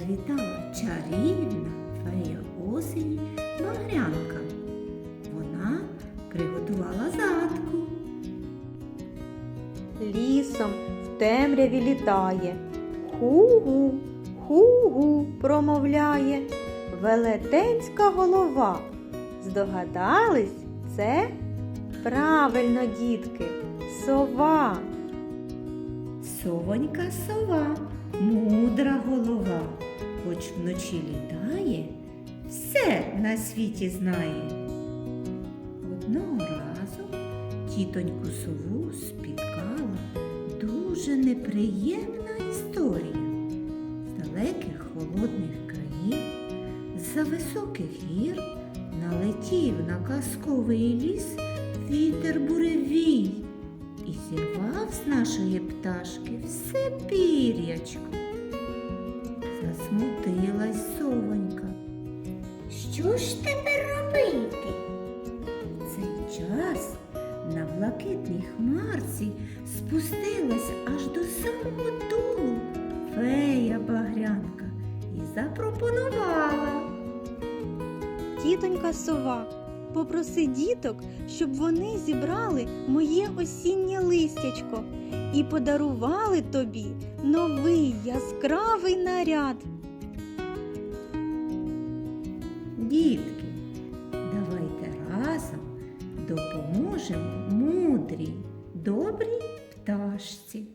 завітала чарівна фея осені Багрянка. Вона приготувала задку. Лісом в темряві літає. Ху-гу, ху-гу промовляє велетенська голова. Здогадались, це правильно, дітки, сова. Совонька сова, вночі літає, все на світі знає. Одного разу тітоньку сову спіткала дуже неприємна історія. З далеких холодних країв, з-за високих гір налетів на казковий ліс вітер буревій і зірвав з нашої пташки все пір'ячко. Засмутилась совонька. Що ж тепер робити? В цей час на блакитній хмарці спустилась аж до самого долу фея багрянка і запропонувала. Тітонька сова, Попроси діток, щоб вони зібрали моє осіннє листячко і подарували тобі новий яскравий наряд. Дітки, давайте разом допоможемо мудрій, добрій пташці.